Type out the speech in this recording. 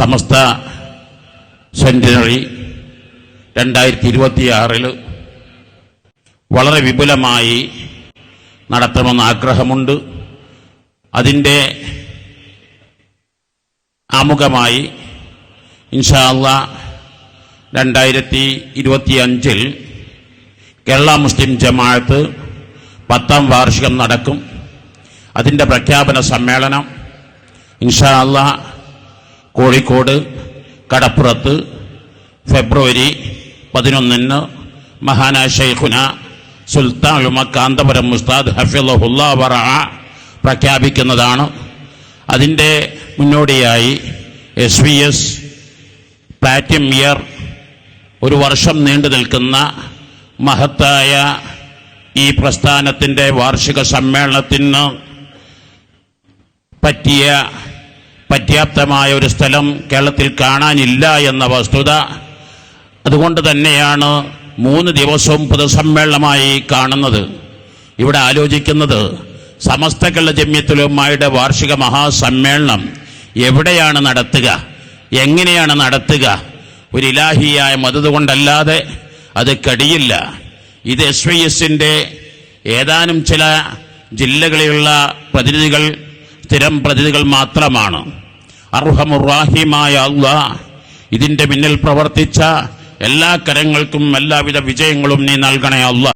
സമസ്ത centenary രണ്ടായിരത്തി ഇരുപത്തിയാറിൽ വളരെ വിപുലമായി നടത്തണമെന്ന് ആഗ്രഹമുണ്ട്. അതിന്റെ ആമുഖമായി ഇൻഷാല്ല രണ്ടായിരത്തി ഇരുപത്തിയഞ്ചിൽ കേരള മുസ്ലിം ജമാഅത്ത് പത്താം വാർഷികം നടക്കും. അതിന്റെ പ്രഖ്യാപന സമ്മേളനം ഇൻഷാ ഇൻഷാല്ല കോഴിക്കോട് കടപ്പുറത്ത് ഫെബ്രുവരി പതിനൊന്നിന് മഹാനായ ഷെയ്ഖുന സുൽത്താൻ ഉമക്കാന്തപുരം മുസ്താദ് ഹഫിളഹുല്ല വറ പ്രഖ്യാപിക്കുന്നതാണ്. അതിന്റെ മുന്നോടിയായി S V S platinum year ഒരു വർഷം നീണ്ടു നിൽക്കുന്ന മഹത്തായ ഈ പ്രസ്ഥാനത്തിന്റെ വാർഷിക സമ്മേളനത്തിന് പറ്റിയ പര്യാപ്തമായ ഒരു സ്ഥലം കേരളത്തിൽ കാണാനില്ല എന്ന വസ്തുത. അതുകൊണ്ട് തന്നെയാണ് മൂന്ന് ദിവസവും പൊതുസമ്മേളനമായി കാണുന്നത്. ഇവിടെ ആലോചിക്കുന്നത് സമസ്ത കേരള ജമ്യത്തുലമായുടെ വാർഷിക മഹാസമ്മേളനം എവിടെയാണ് നടത്തുക എങ്ങനെയാണ് നടത്തുക ഒരു ഇലാഹിയായ മതത് കൊണ്ടല്ലാതെ അത് കഴിയില്ല ഇത് എസ് വൈ എസിന്റെ ഏതാനും ചില ജില്ലകളിലുള്ള പ്രതിനിധികൾ സ്ഥിരം പ്രതിനിധികൾ മാത്രമാണ്. അർഹമുറാഹിമായ അള്ളാഹ് ഇതിന്റെ പിന്നിൽ പ്രവർത്തിച്ച എല്ലാ കരങ്ങൾക്കും എല്ലാവിധ വിജയങ്ങളും നീ നൽകണേ അല്ല